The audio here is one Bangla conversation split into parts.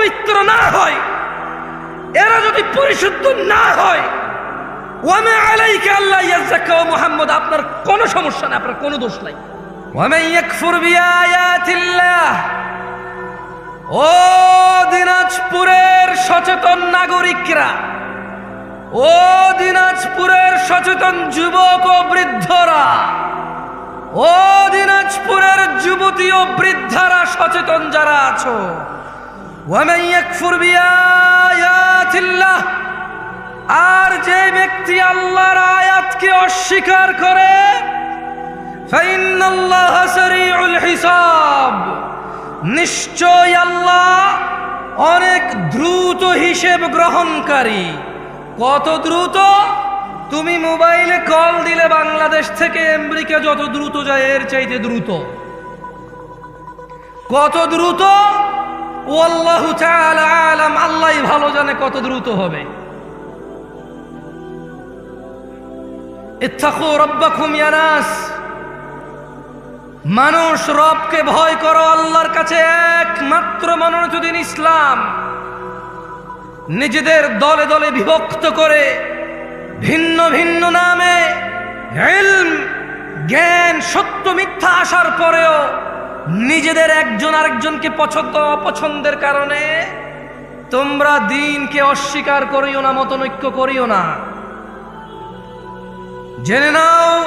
পবিত্র না হয়, এরা যদি পরিশুদ্ধ না হয়, ওয়ামে আলাইকা আল্লাহ ইয়াজ্জাকা মুহাম্মদ, আপনার কোনো সমস্যা নাই, আপনার কোনো দোষ নাই। ওয়ামে ইয়াকফুর ও দিনাজপুরের সচেতন নাগরিকরা, ও দিনাজপুরের সচেতন যুবক ও বৃদ্ধরা, ও দিনাজপুরের যুবতী ও বৃদ্ধারা সচেতন যারা আছো আর যে ব্যক্তি আল্লাহর আয়াতকে অস্বীকার করে ফাইন্নাল্লাহ সারিউল হিসাব নিশ্চয় আল্লাহ অনেক দ্রুত হিসেব গ্রহণকারী। কত দ্রুত? তুমি মোবাইলে কল দিলে বাংলাদেশ থেকে আমেরিকা যত দ্রুত যায়, এর চাইতে দ্রুত। কত দ্রুত? আল্লাহ আলাম আল্লাহ ভালো জানে কত দ্রুত হবে। মানুষ রবকে ভয় করো, আল্লাহর কাছে একমাত্র মনোনীত দিন ইসলাম, নিজেদের দলে দলে বিভক্ত করে, ভিন্ন ভিন্ন নামে জ্ঞান, সত্য, মিথ্যা আসার পরেও নিজেদের একজন আরেকজনকে পছন্দ অপছন্দের কারণে তোমরা দিনকে অস্বীকার করিও না, মতনৈক্য করিও না। জেনে নাও,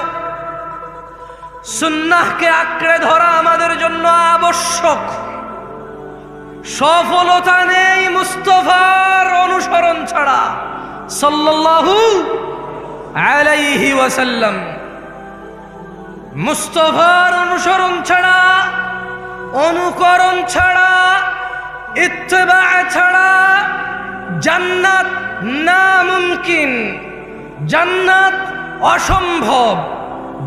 সুন্নাহকে আঁকড়ে ধরা আমাদের জন্য আবশ্যক। সফলতা নেই মুস্তফার অনুসরণ ছাড়া, সাল্লাল্লাহু আলাইহি ওয়াসাল্লাম। মুস্তফার অনুসরণ ছাড়া, অনুকরণ ছাড়া, ইত্তেবা ছাড়া জান্নাত না মুমকিন জান্নাত অসম্ভব।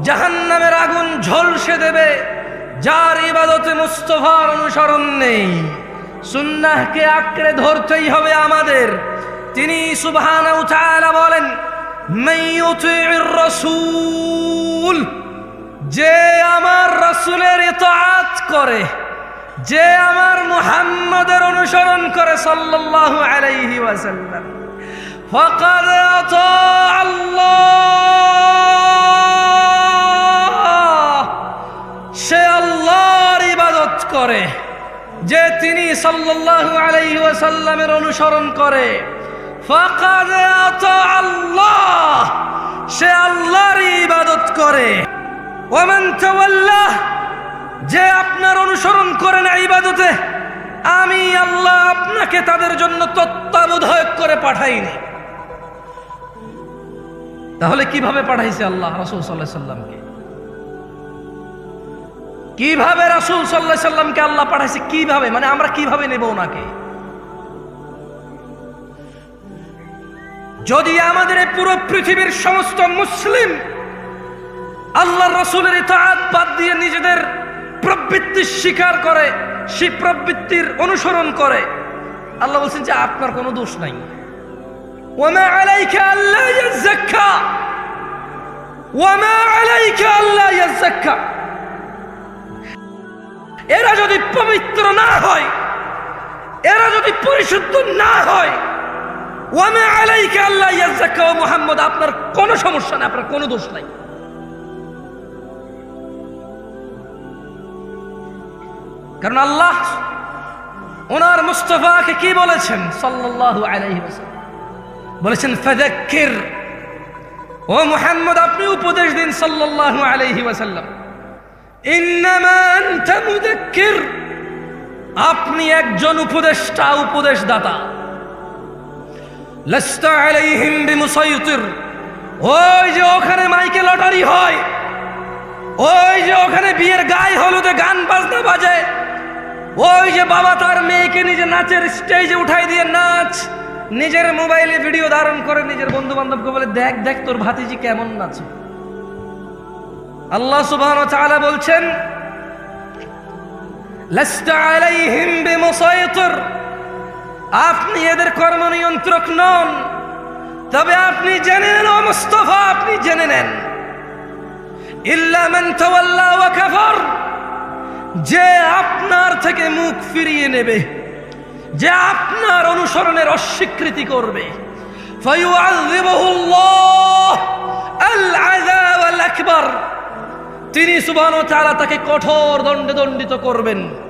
জাহান্নামের আগুন ঝলসে দেবে, যার ইবাদতে মুস্তফার অনুসরণ নেই। সুন্নাহকে আঁকড়ে ধরতেই হবে আমাদের। তিনি সুবহানাহু তাআলা বলেন মাইয়ুতির রাসূল যে আমার রাসূলের ইতাআত করে, যে আমার মুহাম্মাদের অনুসরণ করে সাল্লাল্লাহু আলাইহি ওয়াসাল্লাম। ফাকাদ আল্লাহ। সে আল্লাহর ইবাদত করে, যে তিনি সাল্লাল্লাহু আলাইহি ওয়াসাল্লামের অনুসরণ করে। ফাকাদ আল্লাহ। সে আল্লাহর ইবাদত করে। যে আপনার অনুসরণ করে না ইবাদতে, আমি আল্লাহ আপনাকে তাদের জন্য তত্ত্বাবধায়ক করে পাঠাইনি। তাহলে কীভাবে পাঠাইছে আল্লাহ রাসূল আলাইহি সাল্লামকে? কীভাবে রাসূল আলাইহি সাল্লামকে আল্লাহ পাঠাইছে? কীভাবে? মানে আমরা কীভাবে নেব ওনাকে? যদি আমাদের পুরো পৃথিবীর সমস্ত মুসলিম আল্লাহ রসুলের ইতাআত বাদ দিয়ে নিজেদের প্রবৃত্তি স্বীকার করে, সেই প্রবৃত্তির অনুসরণ করে। আল্লাহ বলছেন যে আপনার কোনো দোষ নাই। আলাইকা আল্লাহ ইয়াজ্জাক্কা আল্লাহ ইয়াজ্জাক্কা এরা যদি পবিত্র না হয়, এরা যদি পরিশুদ্ধ না হয় আলাইকা ও আপনার কোনো সমস্যা নাই, আপনার কোনো দোষ নাই। কারণ আল্লাহ ওনার মুস্তফাকে কি বলেছেন? সাল্লাল্লাহু আলাইহি বলেছেন, ফাযাক্কির। ও মুহাম্মদ, আপনি উপদেশ দিন সাল্লাল্লাহু আলাইহি ওয়াসাল্লাম। ইন্নামা আনতা আপনি একজন উপদেষ্টা, উপদেশদাতা। লাস্তা আলাইহিম বিমুসাইতির। ওই যে ওখানে মাইকে লটারি হয়, ওই যে ওখানে বিয়ের গায়ে হলুদে গান বাজনা বাজে। ওই যে বাবা তার মেয়েকে নিজে নাচের স্টেজে উঠাই দিয়ে নাচ। নিজের মোবাইলে ভিডিও ধারণ করে নিজের বন্ধু বান্ধবকে বলে, দেখ দেখ তোর ভাতিজি কেমন নাচে। আল্লাহ তাআলা বলছেন আপনি এদের কর্ম নিয়ন্ত্রক নন, তবে আপনি জেনে নেন, ও মুস্তফা, আপনি জেনে নেন। ইল্লা মান তাওয়াল্লা ওয়া কাফার। যে আপনার থেকে মুখ ফিরিয়ে নেবে, যে আপনার অনুসরণের অস্বীকৃতি করবে। তিনি সুবান তাকে কঠোর দণ্ডে দণ্ডিত করবেন।